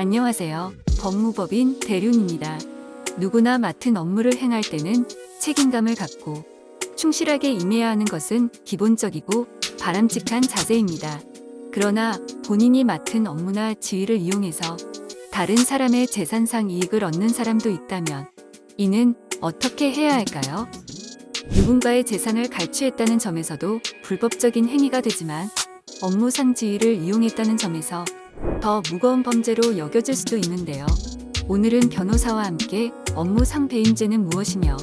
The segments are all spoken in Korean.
안녕하세요. 법무법인 대륜입니다. 누구나 맡은 업무를 행할 때는 책임감을 갖고 충실하게 임해야 하는 것은 기본적이고 바람직한 자세입니다. 그러나 본인이 맡은 업무나 지위를 이용해서 다른 사람의 재산상 이익을 얻는 사람도 있다면 이는 어떻게 해야 할까요? 누군가의 재산을 갈취했다는 점에서도 불법적인 행위가 되지만 업무상 지위를 이용했다는 점에서 더 무거운 범죄로 여겨질 수도 있는데요. 오늘은 변호사와 함께 업무상 배임죄는 무엇이며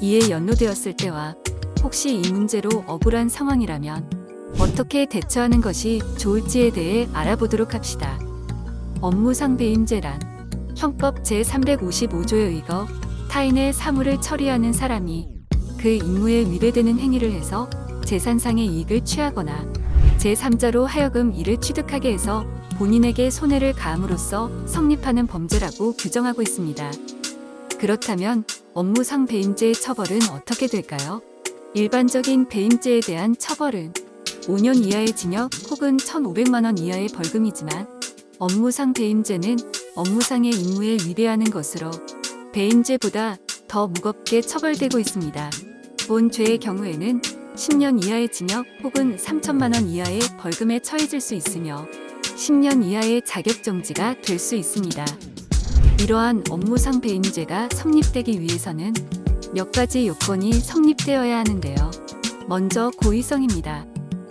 이에 연루되었을 때와 혹시 이 문제로 억울한 상황이라면 어떻게 대처하는 것이 좋을지에 대해 알아보도록 합시다. 업무상 배임죄란 형법 제355조에 의거 타인의 사물을 처리하는 사람이 그 임무에 위배되는 행위를 해서 재산상의 이익을 취하거나 제3자로 하여금 이를 취득하게 해서 본인에게 손해를 가함으로써 성립하는 범죄라고 규정하고 있습니다. 그렇다면 업무상 배임죄의 처벌은 어떻게 될까요? 일반적인 배임죄에 대한 처벌은 5년 이하의 징역 혹은 1,500만 원 이하의 벌금이지만 업무상 배임죄는 업무상의 임무에 위배하는 것으로 배임죄보다 더 무겁게 처벌되고 있습니다. 본 죄의 경우에는 10년 이하의 징역 혹은 3천만 원 이하의 벌금에 처해질 수 있으며 10년 이하의 자격정지가 될 수 있습니다. 이러한 업무상 배임죄가 성립되기 위해서는 몇 가지 요건이 성립되어야 하는데요. 먼저 고의성입니다.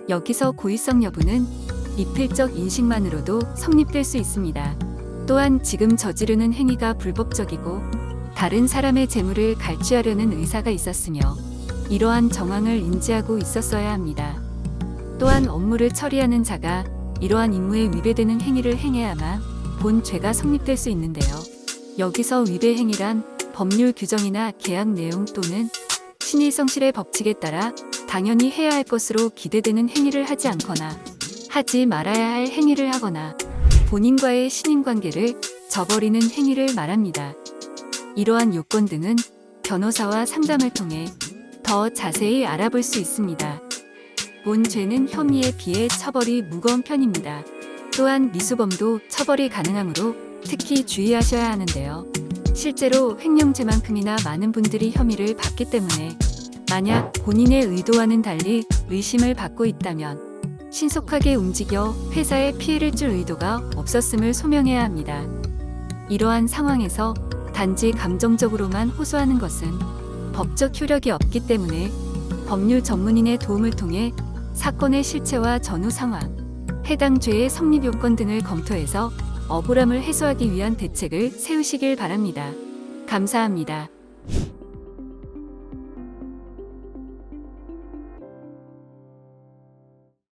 여기서 고의성 여부는 이필적 인식만으로도 성립될 수 있습니다. 또한 지금 저지르는 행위가 불법적이고 다른 사람의 재물을 갈취하려는 의사가 있었으며 이러한 정황을 인지하고 있었어야 합니다. 또한 업무를 처리하는 자가 이러한 임무에 위배되는 행위를 행해야만 본 죄가 성립될 수 있는데요. 여기서 위배 행위란 법률 규정이나 계약 내용 또는 신의 성실의 법칙에 따라 당연히 해야 할 것으로 기대되는 행위를 하지 않거나 하지 말아야 할 행위를 하거나 본인과의 신인 관계를 저버리는 행위를 말합니다. 이러한 요건 등은 변호사와 상담을 통해 더 자세히 알아볼 수 있습니다. 본 죄는 혐의에 비해 처벌이 무거운 편입니다. 또한 미수범도 처벌이 가능하므로 특히 주의하셔야 하는데요. 실제로 횡령죄만큼이나 많은 분들이 혐의를 받기 때문에 만약 본인의 의도와는 달리 의심을 받고 있다면 신속하게 움직여 회사에 피해를 줄 의도가 없었음을 소명해야 합니다. 이러한 상황에서 단지 감정적으로만 호소하는 것은 법적 효력이 없기 때문에 법률 전문인의 도움을 통해 사건의 실체와 전후 상황, 해당 죄의 성립 요건 등을 검토해서 억울함을 해소하기 위한 대책을 세우시길 바랍니다. 감사합니다.